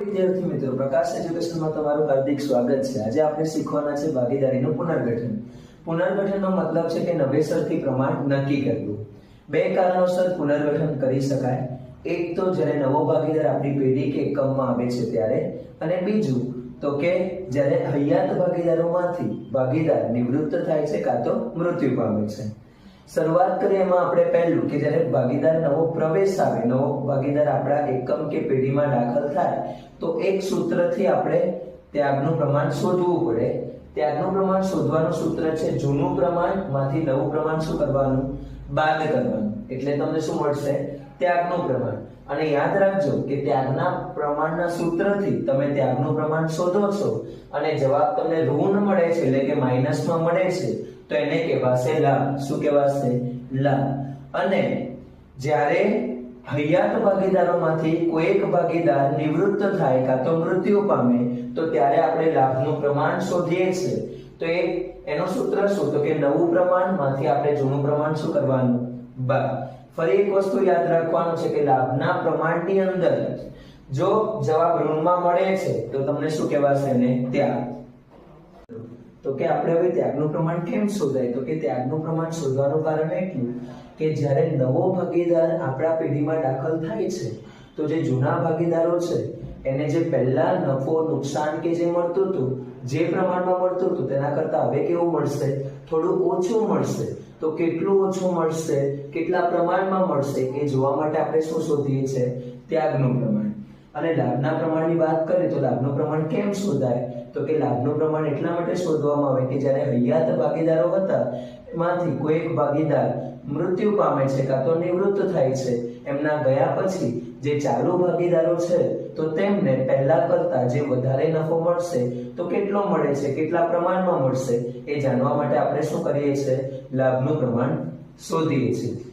વિદ્યાર્થી મિત્રો, પ્રકાશ એજ્યુકેશનમાં તમારું હાર્દિક સ્વાગત છે. આજે આપણે શીખવાના છે ભાગીદારીનું પુનર્ગઠન. પુનર્ગઠનનો મતલબ છે કે નવેસરથી પ્રમાણ નક્કી કરવું. બે કારણોસર પુનર્ગઠન કરી શકાય. એક તો જ્યારે નવો ભાગીદાર આપણી પેઢી કે એકમમાં આવે છે ત્યારે, અને બીજું તો કે જ્યારે હયાત ભાગીદારોમાંથી ભાગીદાર નિવૃત્ત થાય છે કાં તો મૃત્યુ પામે છે. શરૂઆત કરીએ એમાં આપણે પહેલું કે જ્યારે ભાગીદાર નવો પ્રવેશ આવે, નવો ભાગીદાર આપણા એકમ કે પેઢીમાં દાખલ થાય, તો એક સૂત્રથી આપણે ત્યાગનું પ્રમાણ શોધવું પડે. ત્યાગનું પ્રમાણ શોધવાનું સૂત્ર છે જૂનું પ્રમાણ, માંથી નવું પ્રમાણ શું કરવાનું? બાદ કરવાનું. એટલે તમને શું મળશે? ત્યાગનું પ્રમાણ. અને યાદ રાખજો કે ત્યાગના પ્રમાણના સૂત્રથી તમે ત્યાગનું પ્રમાણ શોધો છો. અને જવાબ તમને ઋણ મળે છે, એટલે કે માઇનસમાં મળે છે. તો એને કહેવાશે લાભ શું કહેવાશે? લાભ અને જ્યારે હયાત ભાગીદારોમાંથી કોઈ એક ભાગીદાર નિવૃત્ત થાય કાં તો મૃત્યુ પામે, તો ત્યારે આપણે લાભનું પ્રમાણ શોધીએ છીએ. તો એ એનું સૂત્ર શું? તો કે નવું પ્રમાણમાંથી આપણે જૂનું પ્રમાણ શું કરવાનું? બા. ફરી એક વસ્તુ યાદ રાખવાનું છે કે લાભના પ્રમાણની અંદર જો જવાબ ઋણમાં મળે છે, તો તમને શું કહેવાશે ને ત્યાગ? તો કે આપણે હવે ત્યાગનું પ્રમાણ કેમ શોધાય? તો કે ત્યાગનું પ્રમાણ શોધવાનું કારણ એટલું કે જ્યારે નવો ભાગીદાર આપણા પેઢીમાં દાખલ થાય છે, તો જે જૂના ભાગીદારો છે એને જે પહેલા નફો, નુકસાન કે જે મળતું હતું, જે પ્રમાણમાં મળતું હતું, તેના કરતા હવે કેવું મળશે? થોડું ઓછું મળશે. તો કેટલું ઓછું મળશે? કેટલા પ્રમાણમાં મળશે? એ જોવા માટે આપણે શું શોધીએ છીએ? ત્યાગનું પ્રમાણ. અને લાભના પ્રમાણની વાત કરીએ તો લાભનું પ્રમાણ કેમ શોધાય? તો કે લાભનું પ્રમાણ એટલા માટે શોધવામાં આવે કે જ્યારે હયાત ભાગીદારો હતા માંથી કોઈ એક ભાગીદાર મૃત્યુ પામે છે કાં તો નિવૃત્ત થાય છે. એમના ગયા પછી જે ચાલુ ભાગીદારો છે, તો તેમને પહેલા કરતા જે વધારે નફો મળશે, તો કેટલો મળે છે, કેટલા પ્રમાણમાં મળશે, એ જાણવા માટે આપણે શું કરીએ છીએ? લાભનું પ્રમાણ શોધીએ છીએ.